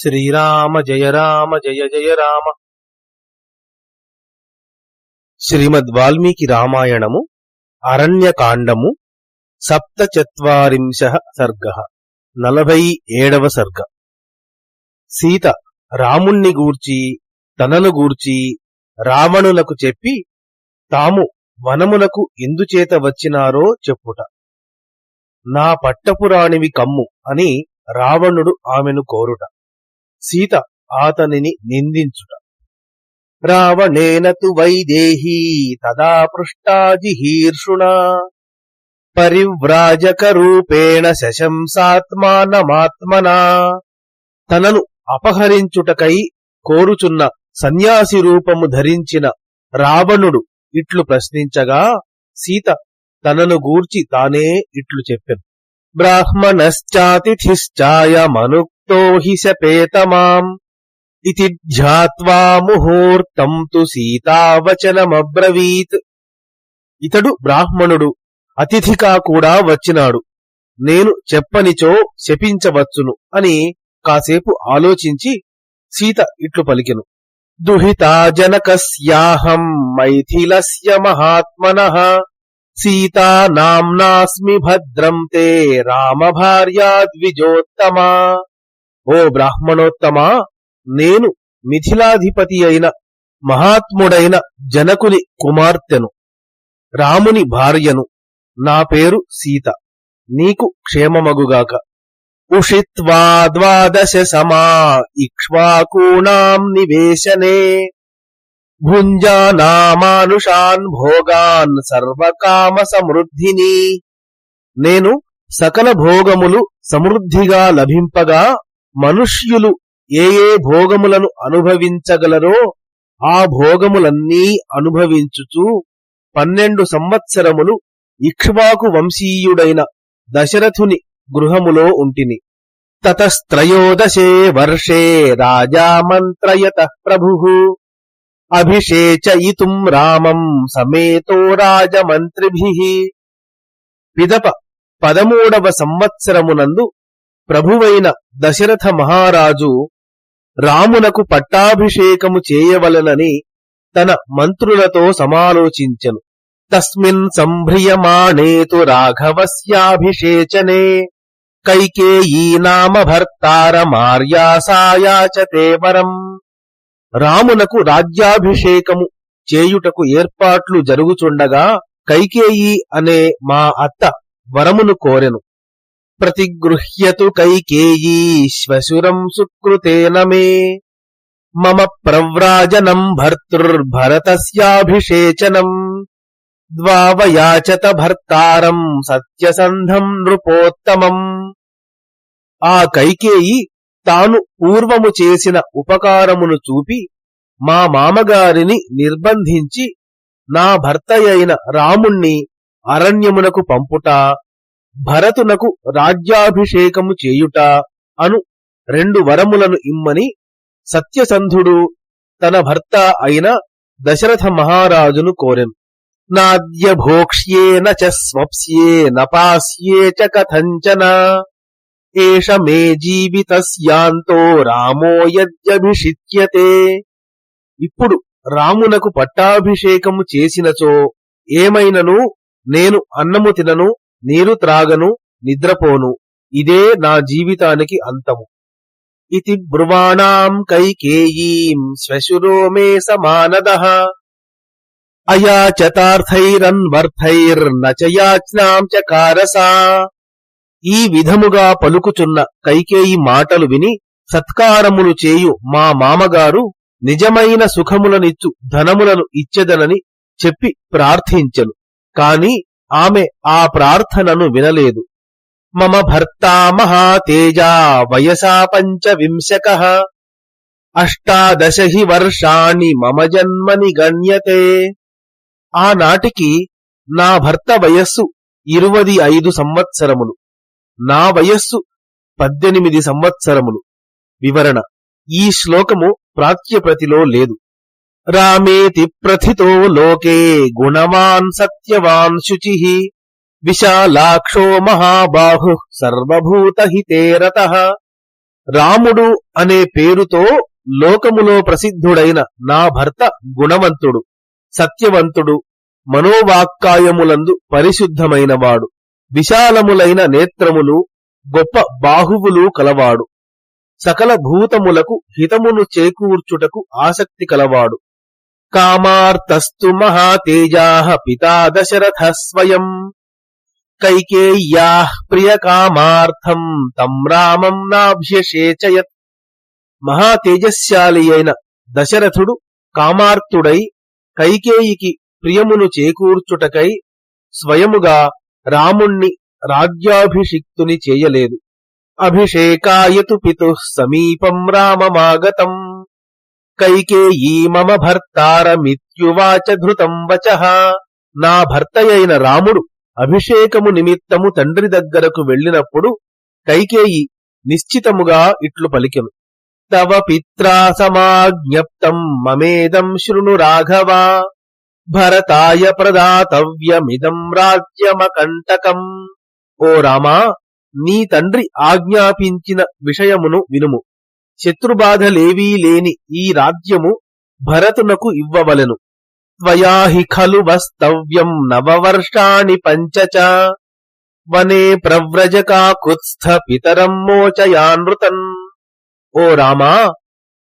శ్రీరామ జయ రామ జయ జయ రామ. శ్రీమద్ వాల్మీకి రామాయణము అరణ్యకాండము సప్తచత్వరింశ సర్గ నలభై ఏడవ సర్గ. సీత రాముణ్ణి గూర్చి తనను గూర్చి రావణులకు చెప్పి తాము వనమునకు ఎందుచేత వచ్చినారో చెప్పుట. నా పట్టపురాణివి కమ్ము అని రావణుడు ఆమెను కోరుట. సీత ఆతనిని నిందించుట. రావణేన తు వైదేహీ తదా పృష్టాజిహీర్షుణా పరివ్రాజక రూపేణ శశంసాత్మానమాత్మనా. తనను అపహరించుటకై కోరుచున్న సన్యాసి రూపము ధరించిన రావణుడు ఇట్లు ప్రశ్నించగా సీత తనను గూర్చి తానే ఇట్లు చెప్పెను. బ్రాహ్మణశ్చాతిథిశ్చాయమనుక్తో హి శపేతమాం ఇతి ధ్యాత్వా ముహూర్తం తు సీతావచనమబ్రవీత్ ఇతడు బ్రాహ్మణుడు అతిథిగా కూడా వచ్చినాడు. నేను చెప్పనిచో శపించవచ్చును అని కాసేపు ఆలోచించి సీత ఇట్లు పలికెను. దుహితా జనకస్యాహం మైథిలస్య మహాత్మన. సీతా నామ్నాస్మి భద్రం తే రామభార్యా ద్విజోత్తమా ఓ బ్రాహ్మణోత్తమా నేను మిథిలాధిపతి అయిన మహాత్ముడైన జనకుని కుమార్తెను రాముని భార్యను. నా పేరు సీత నీకు క్షేమమగుగాక. ఉషిత్వా ద్వాదశ సమా ఇక్ష్వాకూణాం నివేశనే. భుంజానామానుషాన్ భోగాన్ సర్వకామ సమృద్ధిని. నేను సకల భోగములు సమృద్ధిగా లభింపగా మనుష్యులు ఏ ఏ భోగములను అనుభవించగలరో ఆ భోగములన్నీ అనుభవించుచు పన్నెండు సంవత్సరములు ఇక్ష్వాకు వంశీయుడైన దశరథుని గృహములో ఉంటిని. తతస్త్రయోదశే వర్షే రాజా మంత్రయత ప్రభు. అభిషేచయితుం రామం సమేతో రాజమంత్రిభి. పిదప పదమూడవ సంవత్సరమునందు ప్రభువైన దశరథ మహారాజు రామునకు పట్టాభిషేకము చేయవలనని తన మంత్రులతో సమాలోచించెను. తస్మిన్ సంభ్రియమాణేతు రాఘవస్యాభిషేచనే. కైకేయీ నామ భర్తారమార్యాసాయాచతే వరం. రామునకు రాజ్యాభిషేకము చేయుటకు ఏర్పాట్లు జరుగుచుండగా కైకేయి అనే మా అత్త వరమును కోరెను. ప్రతిగృహ్యతు కైకేయీ శ్వశురం సుకృతేన మే. మమ ప్రవ్రాజనం భర్తృర్భరతస్యాభిషేచనం. ద్వావయాచత భర్తారం సత్యసంధం నృపోత్తమం. ఆ కైకేయి తాను పూర్వము చేసిన ఉపకారమును చూపి మా మామగారిని నిర్బంధించి నా భర్తయైన రాముణ్ణి అరణ్యమునకు పంపుట భరతునకు రాజ్యాభిషేకము చేయుట అను రెండు వరములను ఇమ్మని సత్యసంధుడు తన భర్త అయిన దశరథ మహారాజును కోరెను. నాద్య భోక్ష్యేన చ స్వప్స్యే నపాస్యే చ కథంచన. ఏష మే జీవితస్యాంతో రామో యద్యభిషిచ్యతే ఇప్పుడు రామునకు పట్టాభిషేకము చేసినచో ఏమైనను నేను అన్నము తినను నీరు త్రాగను నిద్రపోను. ఇదే నా జీవితానికి అంతము. ఇతి బ్రువాణాం కైకేయీం శ్వశురో మే సమానదః. అయాచతార్థైరన్వర్థైర్నచయాచ్నాం చకారసా. ఈ విధముగా పలుకుచున్న కైకేయి మాటలు విని సత్కారములు చేయు మా మామగారు నిజమైన సుఖములనిచ్చు ధనములను ఇచ్చెదనని చెప్పి ప్రార్థించెను. కాని ఆమె ఆ ప్రార్థనను వినలేదు. మమ భర్తా మహాతేజ వయసా పంచవింశక. అష్టాదశ హి వర్షాణి మమ జన్మని గణ్యతే. ఆనాటికి నా భర్త వయస్సు ఇరువది ఐదు సంవత్సరములు. నా వయస్సు పద్దెనిమిది సంవత్సరములు. వివరణ ఈ శ్లోకము ప్రాచ్యప్రతిలో లేదు. రామేతి ప్రథితో లోకే గుణవాన్ సత్యవాన్ శుచి విశాలాక్షో మహాబాహు సర్వభూతహితే రత రాముడు అనే పేరుతో లోకములో ప్రసిద్ధుడైన నా భర్త గుణవంతుడు సత్యవంతుడు మనోవాక్కాయములందు పరిశుద్ధమైనవాడు విశాలములైన నేత్రములు గొప్ప బాహువులు కలవాడు సకల భూతములకు హితమును చేకూర్చుటకు ఆసక్తి కలవాడు. కామార్తస్తు మహాతేజా పితా దశరథ స్వయం కైకేయ్యా ప్రియకామార్థం తం రామం నాభ్యషేచయత్ మహాతేజశాలి అయిన దశరథుడు కామార్తుడై కైకేయికి ప్రియమును చేకూర్చుటకై స్వయముగా రాముణ్ణి రాజ్యాభిషిక్తుని చేయలేదు. అభిషేకాయతు పితు సమీపం రామమాగతం. కైకేయీ మమ భర్తారమిత్యువాచ ధృతం వచ. నా భర్తయైన రాముడు అభిషేకము నిమిత్తము తండ్రి దగ్గరకు వెళ్ళినప్పుడు కైకేయి నిశ్చితముగా ఇట్లు పలికెను. తవ పిత్రా సమాజ్ఞప్తం మమేదం శృణు రాఘవా. భరతాయ ప్రదాతవ్యమిదం రాజ్యమకంటకం. ఓ రామా నీ తండ్రి ఆజ్ఞాపించిన విషయమును వినుము. శత్రుబాధలేవీ లేని ఈ రాజ్యము భరతునకు ఇవ్వవలెను. త్వయాహి ఖలు వస్తవ్యం నవవర్షాణి పంచచ. వనే ప్రవ్రజకాకుత్స్థ పితరం మోచయానృతన్ ఓ రామా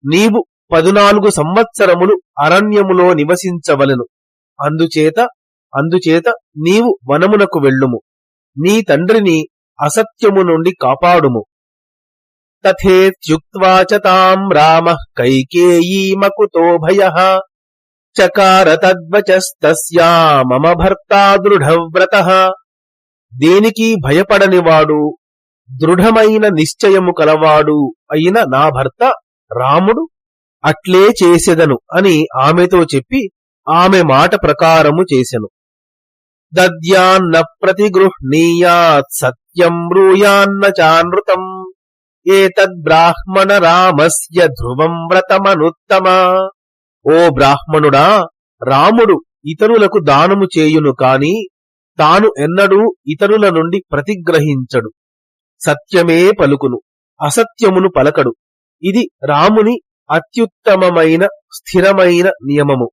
నీవు పదునాలుగు సంవత్సరములు అరణ్యములో నివసించవలెను. అందుచేత అందుచేత నీవు వనమునకు వెళ్ళుము. నీ తండ్రిని అసత్యము నుండి కాపాడుము. తథేత్యుక్వా చ తాం రామ కైకేయీమకుతో భయ చకార తద్వచస్తస్యా మమ భర్తా దృఢవ్రత దేనికి భయపడనివాడు దృఢమైన నిశ్చయము కలవాడు అయిన నా భర్త రాముడు అట్లే చేసెదను అని ఆమెతో చెప్పి ఆమె మాట ప్రకారము చేసెను. దద్యాన్న ప్రతిగృహ్ణీయాత్ సత్యం బ్రూయాన్న చానృతం ఏతద్బ్రాహ్మణ రామస్య ధ్రువం వ్రతమనుత్తమ ఓ బ్రాహ్మణుడా రాముడు ఇతరులకు దానము చేయును కాని తాను ఎన్నడూ ఇతరుల నుండి ప్రతిగ్రహించడు. సత్యమే పలుకును అసత్యమును పలకడు. ఇది రాముని అత్యుత్తమమైన స్థిరమైన నియమము.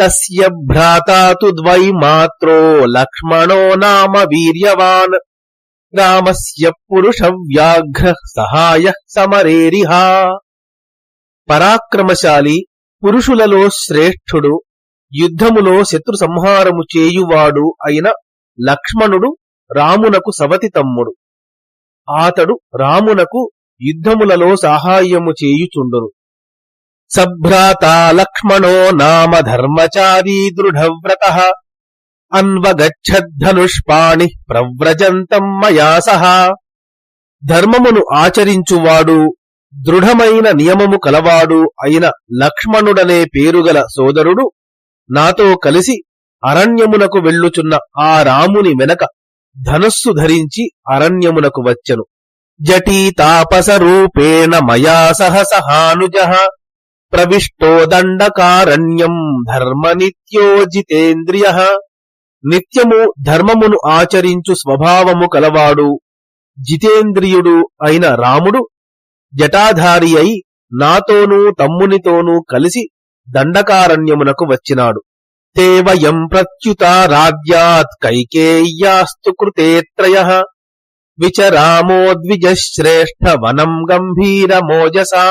తస్య భ్రాతాతు ద్వై మాత్రో లక్ష్మణో నామ వీర్యవాన్। రామస్య పురుష వ్యాఘ్ర సహాయ సమరేరిహా పరాక్రమశాలి పురుషులలో శ్రేష్ఠుడు యుద్ధములో శత్రు సంహారము చేయువాడు అయిన లక్ష్మణుడు రామునకు సవతి తమ్ముడు. ఆతడు రామునకు యుద్ధములలో సహాయము చేయుచుండును. సభ్రాత లక్ష్మణో నామ ధర్మచారీ దృఢవ్రత। అన్వగచ్చద్ధనుష్పాణి ప్రవ్రజంతం మయా సహా. ధర్మమును ఆచరించువాడు దృఢమైన నియమము కలవాడు అయిన లక్ష్మణుడనే పేరుగల సోదరుడు నాతో కలిసి అరణ్యమునకు వెళ్ళుచున్న ఆ రాముని వెనక ధనుస్సు ధరించి అరణ్యమునకు వచ్చెను. జటీ తాపస రూపేణ మయా సహ సహానుజ. ప్రవిష్టో దండకారణ్యం ధర్మనిత్యో జితేంద్రియ నిత్యము ధర్మమును ఆచరించు స్వభావము కలవాడు జితేంద్రియుడు అయిన రాముడు జటాధారి అయి నాతోనూ తమ్మునితోనూ కలిసి దండకారణ్యమునకు వచ్చినాడు. తేవయం ప్రత్యుత రాజ్యాత్ కైకేయ్యాస్తు కృతేత్రయ విచరామో ద్విజశ్రేష్ఠ వనం గంభీర మోజసా.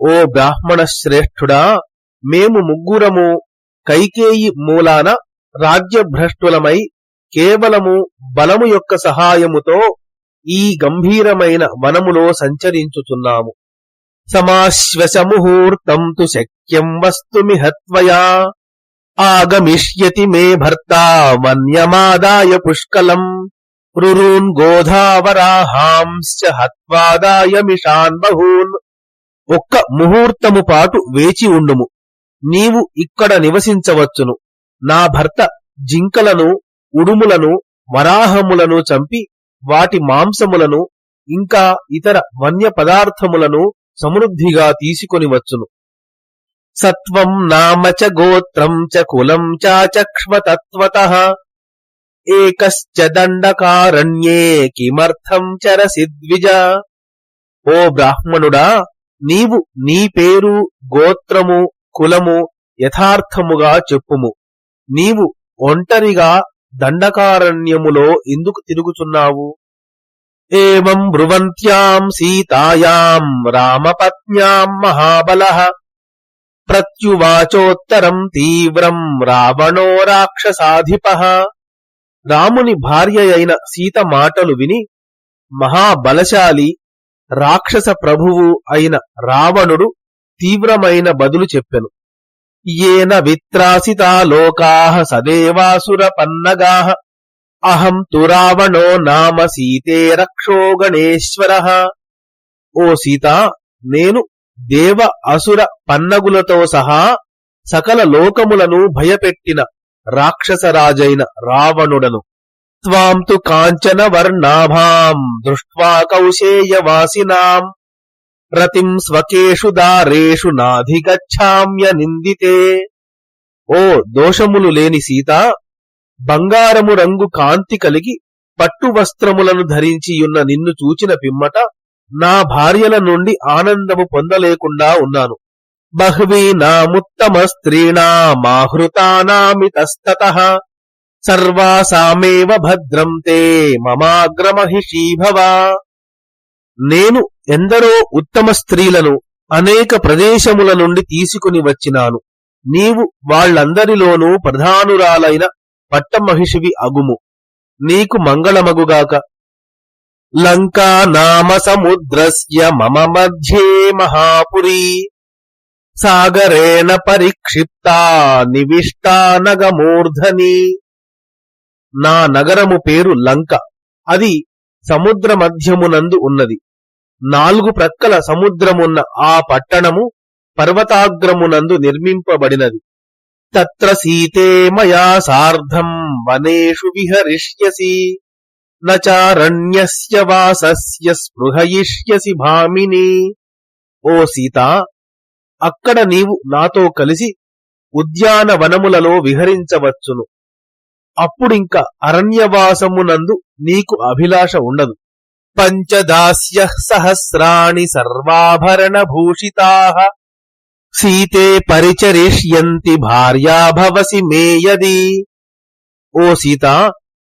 ఓ బ్రాహ్మణ శ్రేష్ఠుడా మేము ముగ్గురము కైకేయి మూలాన రాజ్యభ్రష్టులమై కేవలము బలము యొక్క సహాయముతో ఈ గంభీరమైన వనములో సంచరించుతున్నాము సమాశ్వశముహూర్తం తు శక్యం వస్తుమిహత్వయా. ఆగమిష్యతి మే భర్త వన్యమాదాయ పుష్కలం. రురూన్ గోధావరాహాంశ్చ హత్వాదాయ మిషాన్ బహూన్. ఒక్క ముహూర్తము పాటు వేచి ఉండుము. నీవు ఇక్కడ నివసించవచ్చును. నా భర్త జింకలను ఉడుములను వరాహములను చంపి వాటి మాంసములను ఇంకా ఇతర వన్య పదార్థములను సమృద్ధిగా తీసుకొని వచ్చును. సత్వం నామ చ గోత్రం చ కులం చాచక్ష్మతత్వత ఏకశ్చ దండకారణ్యే కిమర్థం చరసి ద్విజ ఓ బ్రాహ్మణుడా నీవు నీ పేరు గోత్రము కులము యథార్థముగా చెప్పుము. నీవు ఒంటరిగా దండకారణ్యములో ఎందుకు తిరుగుతున్నావు ఏమం బ్రువంత్యాం సీతాయాం రామపత్న్యాం మహాబల. ప్రత్యువాచోత్తరం తీవ్రం రావణో రాక్షసాధిప. రాముని భార్య అయిన సీత మాటలు విని మహాబలశాలి రాక్షస ప్రభువు అయిన రావణుడు తీవ్రమైన బదులు చెప్పెను. ఏన విత్రాసితా లోకా సదేవాసుర అహం తు రావణో నామ సీతే రక్షో గణేశ్వర ఓ సీత నేను దేవ అసుర పన్నగులతో సహా సకల లోకములను భయపెట్టిన రాక్షసరాజైన రావణుడను త్వాం తు కాంచన వర్ణాభాం దృష్ట్వా కౌశేయవాసినాం రతిం స్వకేషు దారేషు నాధిగచ్చామ్య నిందితే ఓ దోషములు లేని సీత బంగారము రంగు కాంతి కలిగి పట్టు వస్త్రములను ధరించియున్న నిన్ను చూచిన పిమ్మట నా భార్యల నుండి ఆనందము పొందలేకుండా ఉన్నాను. బహ్వీనాముత్తమ స్త్రీణామాహృతానామితస్తత సర్వాసామేవ భద్రం తే మమాగ్రమహిషీభవా। నేను ఎందరో ఉత్తమ స్త్రీలను అనేక ప్రదేశముల నుండి తీసుకుని వచ్చినాను. నీవు వాళ్ళందరిలోనూ ప్రధానురాలైన పట్టమహిషివి అగుము. నీకు మంగళమగుగాక. లంకా నామ సముద్రస్య మమ మధ్యే మహాపురీ. సాగరేణ పరిక్షిప్తా నివిష్టా నగమూర్ధని. నా నగరము పేరు లంక. అది సముద్ర మధ్యమునందు ఉన్నది. నాలుగు ప్రక్కల సముద్రమున్న ఆ పట్టణము పర్వతాగ్రమునందు నిర్మింపబడినది. తత్ర సీతే మయా సార్ధం వనేషు విహరిష్యసి నచారణ్యస్య వాసస్య స్పృహయిష్యసి భామిని. ఓ సీత అక్కడ నీవు నాతో కలిసి ఉద్యానవనములలో విహరించవచ్చును. అప్పుడింక అరణ్యవాసమునందు నీకు అభిలాష ఉండదు. పంచదాస్య సహస్రాణి సర్వాభరణ భూషితా సీతే పరిచరిష్యంతి భార్యా భవసి మేయది ఓ సీత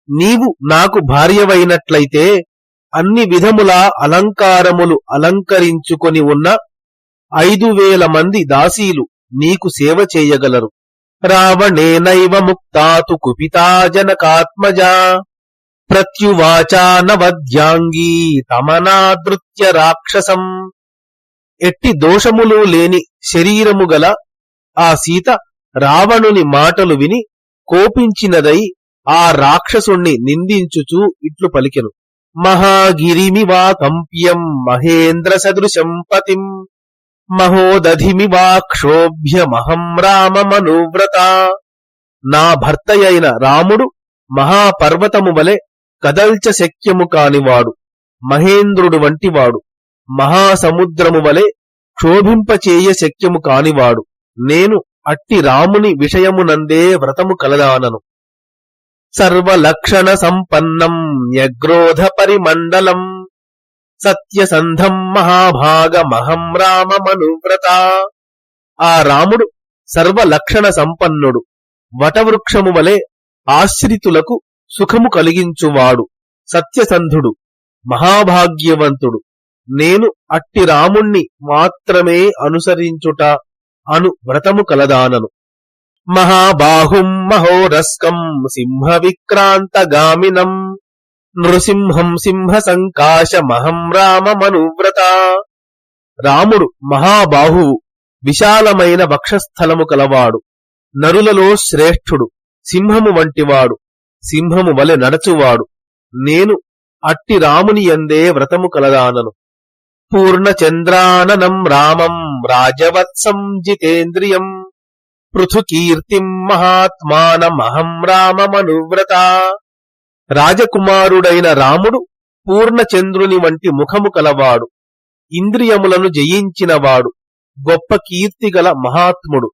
నీవు నాకు భార్యవైనట్లయితే అన్ని విధముల అలంకారములు అలంకరించుకొని ఉన్న ఐదు వేల మంది దాసీలు నీకు సేవ చేయగలరు. రావణేనైవ ముక్తాతు కుపితా జనకాత్మజా ప్రత్యువాచా నవద్యాంగీ తమనాదృత్య రాక్షసం. ఎట్టి దోషములు లేని శరీరము గల ఆ సీత రావణుని మాటలు విని కోపించినదై ఆ రాక్షసుణ్ణి నిందించుచూ ఇట్లు పలికెను. మహాగిరిమివా కంప్యం మహేంద్ర సదృశం పతిం. రామ మనువ్రత. నా భర్తయైన రాముడు మహాపర్వతము వలె కదల్చ శక్యము కానివాడు మహేంద్రుడు వంటివాడు మహాసముద్రము వలె క్షోభింపచేయ శక్యము కానివాడు నేను అట్టి రాముని విషయమునందే వ్రతము కలదానను. సర్వలక్షణ సంపన్నం న్యగ్రోధ పరిమండలం సత్యసంధం మహాభాగమహం రామమనువ్రత. ఆ రాముడు సర్వలక్షణ సంపన్నుడు వటవృక్షము వలె ఆశ్రితులకు సుఖము కలిగించువాడు సత్యసంధుడు మహాభాగ్యవంతుడు. నేను అట్టి రాముణ్ణి మాత్రమే అనుసరించుట అను వ్రతము కలదానను. మహాబాహుం మహోరస్కం సింహ విక్రాంతగామినం నృసింహం సింహ సంకాశమహం రామమనువ్రత. రాముడు మహాబాహువు విశాలమైన వక్షస్థలము కలవాడు నరులలో శ్రేష్ఠుడు సింహము వంటివాడు. సింహము వలె నడచువాడు. నేను అట్టి రాముని ఎందే వ్రతము కలదానను. పూర్ణచంద్రాననం రామం రాజవత్సం జితేంద్రియం. పృథుకీర్తిం మహాత్మానమహం రామమనువ్రత. రాజకుమారుడైన రాముడు పూర్ణచంద్రుని వంటి ముఖము కలవాడు. ఇంద్రియములను జయించినవాడు. గొప్ప కీర్తిగల మహాత్ముడు.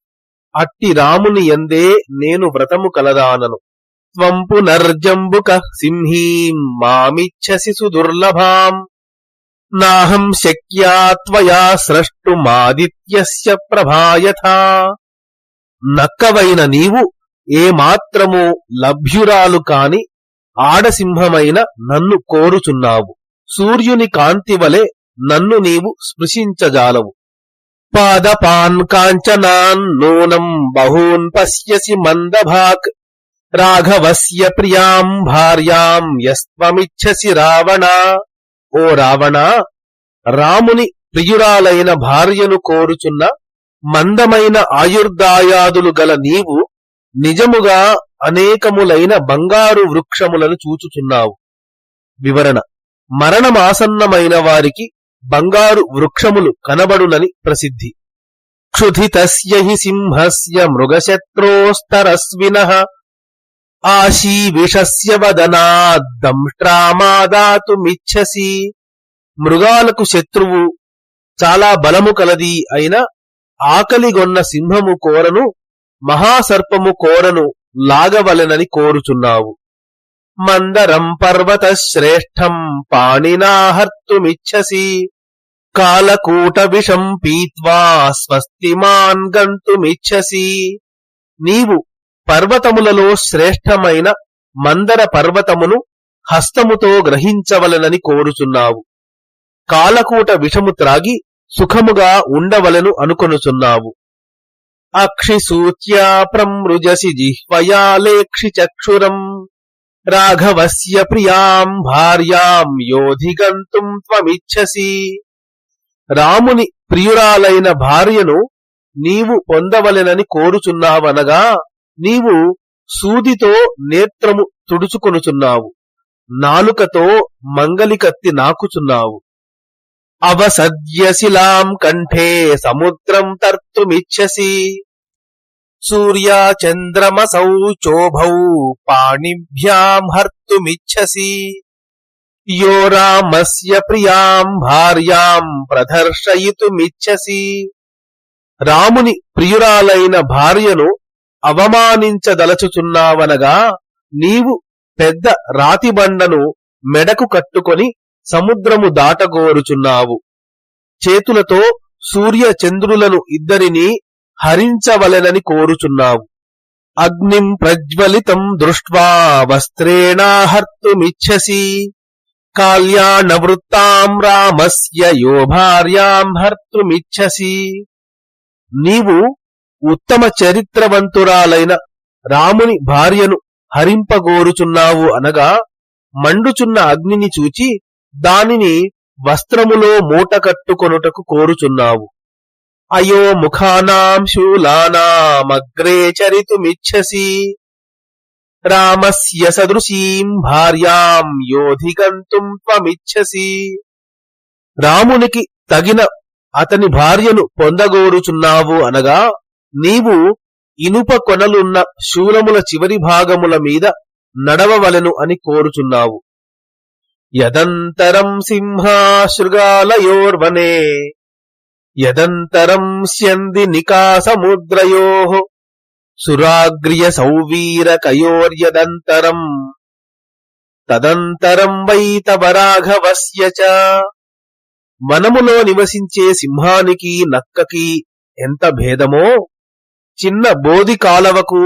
అట్టి రాముని ఎందే నేను వ్రతము కలదానను. త్వం పునర్జంబుక సింహీం మామిచ్చసి సుదుర్లభాం నాహం శక్యా త్వయా స్రష్టుమాదిత్యస్య ప్రభాయథా నక్కవైన నీవు ఏమాత్రము లభ్యురాలు కాని ఆడసింహమైన నన్ను కోరుచున్నావు సూర్యుని కాంతి వలె నన్ను నీవు స్పృశించజాలవు పాదపాన్ కాంచనాన్ నూనం బహూన్ పశ్యసి మందభాక్ రాఘవస్య ప్రియాం భార్యాం యస్త్వమిచ్చసి రావణ ఓ రావణ రాముని ప్రియురాలైన భార్యను కోరుచున్న మందమైన ఆయుర్దాయాదులు గల నీవు నిజముగా అనేకములైన బంగారు వృక్షములను చూచుచున్నావు. వివరణ మరణమాసన్నమైన వారికి బంగారు వృక్షములు కనబడునని ప్రసిద్ధి. క్షుధితస్య సింహస్య మృగశత్రోస్తరస్విన ఆశీవిషస్య వదనాద్దంష్ట్రామాదాతుమిచ్చసి మృగాలకు శత్రువు చాలా బలము కలది అయిన ఆకలిగొన్న సింహము కోరను మహాసర్పము కోరను లాగవలెనని కోరుచున్నావు. మందరం పర్వత శ్రేష్టం పాణినాహర్తుమిచ్చసి కాలకూట విషం పీత్వా స్వస్తిమాన్ గంతుమిచ్చసి నీవు పర్వతములలో శ్రేష్టమైన మందర పర్వతమును హస్తముతో గ్రహించవలెనని కోరుచున్నావు. కాలకూట విషము త్రాగి సుఖముగా ఉండవలెను అనుకొనుచున్నావు. అక్షిసూచ్యా ప్రమృజసి జిహ్వయా లేక్షి చక్షురం. రాఘవస్య ప్రియాం భార్యాం యోధిగంతుం త్వమిచ్చసి. రాముని ప్రియురాలైన భార్యను నీవు పొందవలెనని కోరుచున్నావనగా నీవు సూదితో నేత్రము తుడుచుకొనుచున్నావు. నాలుకతో మంగలికత్తి నాకుచున్నావు. అవసద్యశిలాం కంఠే సముద్రం తర్తుమిచ్చసి. సూర్యాచంద్రమసౌ చోభౌ పాణిభ్యాం హర్తుమిచ్చసి. యో రామస్య ప్రియాం భార్యాం ప్రదర్శయితుమిచ్చసి. రాముని ప్రియురాలైన భార్యను అవమానించదలచుచున్నావనగా నీవు పెద్ద రాతిబండను మెడకు కట్టుకొని సముద్రము దాటగోరుచున్నావు. చేతులతో సూర్య చంద్రులను ఇద్దరిని హరించవలెనని కోరుచున్నావు. అగ్నిం ప్రజ్వలితం దృష్ట్వా వస్త్రేణాహర్తుమిచ్చసి కాళ్యాణవృత్తాం రామస్య యో భార్యాం హర్తుమిచ్చసి నీవు ఉత్తమ చరిత్రవంతురాలైన రాముని భార్యను హరింపగోరుచున్నావు అనగా మండుచున్న అగ్నిని చూచి దానిని వస్త్రములో మూట కట్టుకొనుటకు కోరుచున్నావు. అయో ముఖానాం శూలానామగ్రే చరితుమిచ్చసి. రామస్య సదృశీం భార్యాం యోధిగంతుం త్వమిచ్చసి. రామునికి తగిన అతని భార్యను పొందగోరుచున్నావు అనగా నీవు ఇనుప కొనలున్న శూలముల చివరి భాగముల మీద నడవవలెను అని కోరుచున్నావు. యదంతరం సింహాశృగాలయోర్వనే యదంతరం స్యంది నికాసముద్రయో సురాగ్రియ సౌవీరకయోర్యదంతరం తదంతరం వైతవరాఘవస్య తవ వనములో నివసించే సింహానికి నక్కకి ఎంత భేదమో చిన్న బోధి కాలవకు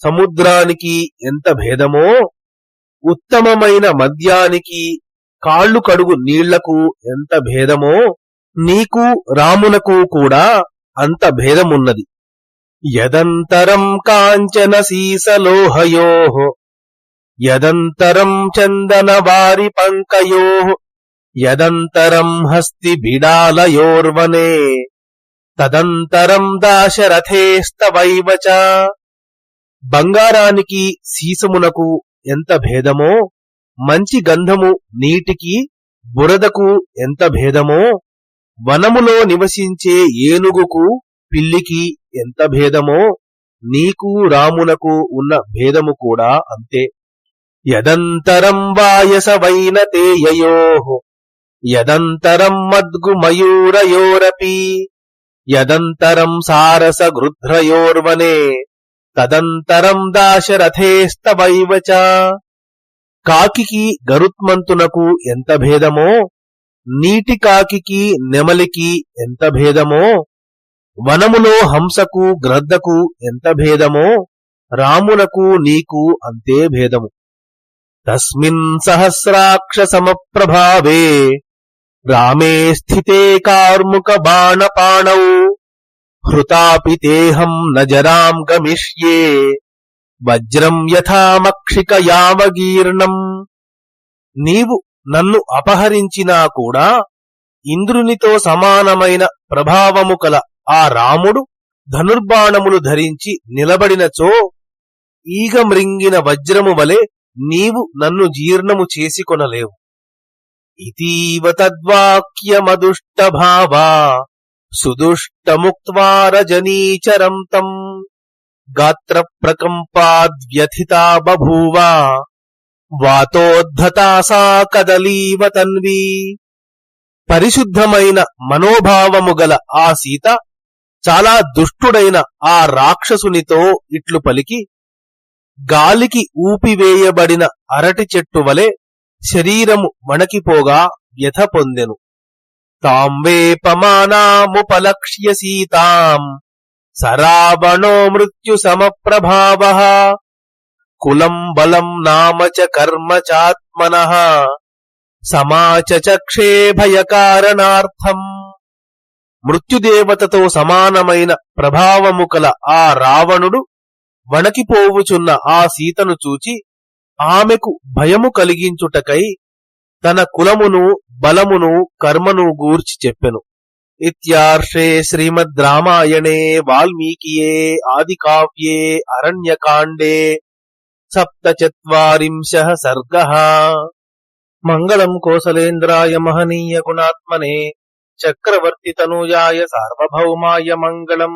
సముద్రానికి ఎంత భేదమో ఉత్తమమైన మద్యానికి కాళ్ళు కడుగు నీళ్ళకు ఎంత భేదమో నీకు రామునకు కూడా అంత భేదమున్నది. యదంతరం కాంచన సీసలోహయో యదంతరం చందన వారి పంకయో యదంతరం హస్తి బిడాలయోర్వనే. తదంతరం దాశరథేస్తవైవ బంగారానికి సీసమునకు ఎంత భేదమో మంచి గంధము నీటికి బురదకు ఎంత భేదమో వనములో నివసించే ఏనుగుకు పిల్లికి ఎంత భేదమో నీకు రామునకు ఉన్న భేదము కూడా అంతే. యదంతరం వాయసవైన తేయయో యదంతరం మద్గు మయూరయోరపి యదంతరం సారస గృధ్రయోర్వనే తదంతరం దాశరథేస్తవైవ కాకికి గరుత్మంతునకు ఎంత భేదమో నీటి కాకికి నెమలికి ఎంత భేదమో వనములో హంసకు గ్రద్దకు ఎంత భేదమో రామునకు నీకు అంతే భేదము. తస్మిన్ సహస్రాక్ష సమప్రభావే రామే స్థితే కార్ముక బాణపాణౌ. హృతాపి తేహం నజరాం గమిష్యే. వజ్రం యథామక్షిక యావగీర్ణం నీవు నన్ను అపహరించినా కూడా ఇంద్రునితో సమానమైన ప్రభావము కల ఆ రాముడు ధనుర్బాణములు ధరించి నిలబడినచో ఈగ మృంగిన వజ్రము వలె నీవు నన్ను జీర్ణము చేసికొనలేవు. ఇతీవ తద్వాక్యమదుష్ట భావా సుదుష్టముక్త్వా రజనీచరం తం గాత్ర ప్రకంపాద్వ్యథితా బభూవ వాతోద్ధతా సా కదలీవ తన్వీ పరిశుద్ధమైన మనోభావము గల ఆ సీత చాలా దుష్టుడైన ఆ రాక్షసునితో ఇట్లు పలికి గాలికి ఊపివేయబడిన అరటి చెట్టు వలె శరీరము వణకిపోగా వ్యథ పొందెను. తాం వేపమానాముపలక్ష్య సీతాం సరావణో మృత్యు సమప్రభావ కులం బలం నామ చ కర్మ చాత్మన. సమాచచక్షే భయకారణార్థం. మృత్యుదేవతతో సమానమైన ప్రభావము కల ఆ రావణుడు వణకిపోవుచున్న ఆ సీతను చూచి ఆమెకు భయము కలిగించుటకై తన కులమును బలమును కర్మను గూర్చి చెప్పెను. ఇత్యార్షే శ్రీమద్ రామాయణే వాల్మీకియే ఆది కావ్యే అరణ్యకాండే సప్తచత్వరింశ సర్గ. మంగళం కోసలేంద్రాయ మహనీయ గుణాత్మనే చక్రవర్తి తనూజాయ సార్వభౌమాయ మంగళం.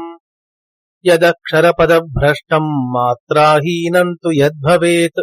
యదక్షరపదభ్రష్టం మాత్రాహీనం తు యద్భవేత్.